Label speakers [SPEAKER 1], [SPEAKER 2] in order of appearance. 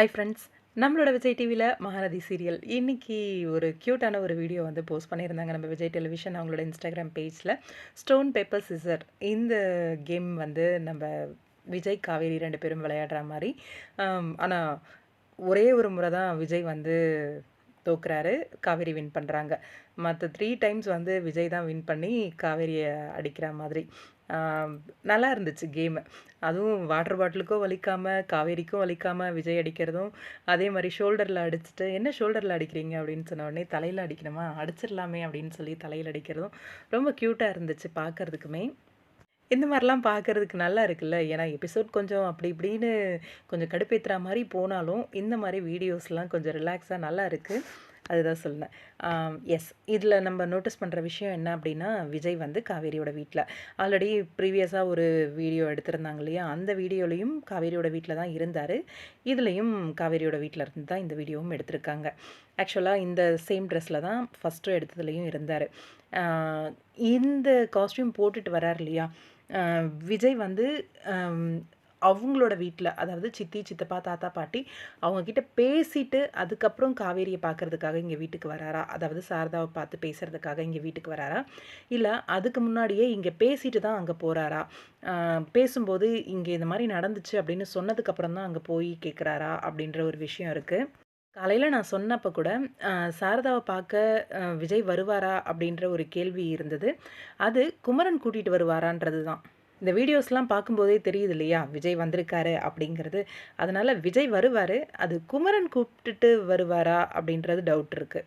[SPEAKER 1] Hi friends நம்மளோட விஜய் டிவியில் Mahanadi serial இன்றைக்கி ஒரு க்யூட்டான ஒரு வீடியோ வந்து போஸ்ட் பண்ணியிருந்தாங்க நம்ம விஜய் டெலிவிஷன் அவங்களோட இன்ஸ்டாகிராம் பேஜில் ஸ்டோன் பேப்பர் சிசர் இந்த கேம் வந்து நம்ம விஜய் காவேரி ரெண்டு பேரும் விளையாடுற மாதிரி. ஆனால் ஒரே ஒரு முறை தான் விஜய் வந்து தோக்குறாரு காவேரி வின் பண்ணுறாங்க மற்ற த்ரீ டைம்ஸ் வந்து விஜய் தான் வின் பண்ணி காவேரியை அடிக்கிற மாதிரி. நல்லா இருந்துச்சு கேமு அதுவும் வாட்டர் பாட்டிலுக்கும் வலிக்காமல் காவேரிக்கும் வலிக்காமல் விஜய் அடிக்கிறதும் அதே மாதிரி ஷோல்டரில் அடிச்சுட்டு என்ன ஷோல்டரில் அடிக்கிறீங்க? அப்படின்னு சொன்ன உடனே தலையில் அடிக்கணுமா? அடிச்சிடலாமே அப்படின்னு சொல்லி தலையில் அடிக்கிறதும் ரொம்ப க்யூட்டாக இருந்துச்சு பார்க்கறதுக்குமே. இந்த மாதிரிலாம் பார்க்கறதுக்கு நல்லா இருக்குல்ல? ஏன்னா எபிசோட் கொஞ்சம் அப்படி இப்படின்னு கொஞ்சம் கடுப்பேற்றுற மாதிரி போனாலும் இந்த மாதிரி வீடியோஸ்லாம் கொஞ்சம் ரிலாக்ஸாக நல்லா இருக்குது அதுதான் சொன்னேன் எஸ் இதில் நம்ம நோட்டீஸ் பண்ணுற விஷயம் என்ன அப்படின்னா விஜய் வந்து காவேரியோட வீட்டில் ஆல்ரெடி ப்ரீவியஸாக ஒரு வீடியோ எடுத்திருந்தாங்க இல்லையா? அந்த வீடியோலையும் காவேரியோட வீட்டில் தான் இருந்தார். இதுலேயும் காவேரியோட வீட்டில் இருந்து தான் இந்த வீடியோவும் எடுத்திருக்காங்க. ஆக்சுவலாக இந்த சேம் ட்ரெஸ்ஸில் தான் ஃபஸ்ட்டு எடுத்ததுலேயும் இருந்தார். இந்த காஸ்டியூம் போட்டுட்டு வரார் இல்லையா? விஜய் வந்து அவங்களோட வீட்டில் அதாவது சித்தி சித்தப்பா தாத்தா பாட்டி அவங்கக்கிட்ட பேசிட்டு அதுக்கப்புறம் காவேரியை பார்க்கறதுக்காக இங்கே வீட்டுக்கு வராரா? அதாவது சாரதாவை பார்த்து பேசுகிறதுக்காக இங்கே வீட்டுக்கு வராரா? இல்லை அதுக்கு முன்னாடியே இங்கே பேசிட்டு தான் அங்கே போகிறாரா பேசும்போது இங்கே இந்த மாதிரி நடந்துச்சு அப்படின்னு சொன்னதுக்கப்புறம் தான் அங்கே போய் கேட்குறாரா அப்படின்ற ஒரு விஷயம் இருக்குது காலையில் நான் சொன்னப்போ கூட சாரதாவை பார்க்க விஜய் வருவாரா அப்படின்ற ஒரு கேள்வி இருந்தது. அது குமரன் கூட்டிகிட்டு வருவாரான்றது தான் இந்த வீடியோஸ்லாம் பார்க்கும்போதே தெரியுது இல்லையா? விஜய் வந்திருக்காரு அப்படிங்கிறது. அதனால் விஜய் வருவார். அது குமரன் கூப்பிட்டுட்டு வருவாரா அப்படின்றது டவுட் இருக்குது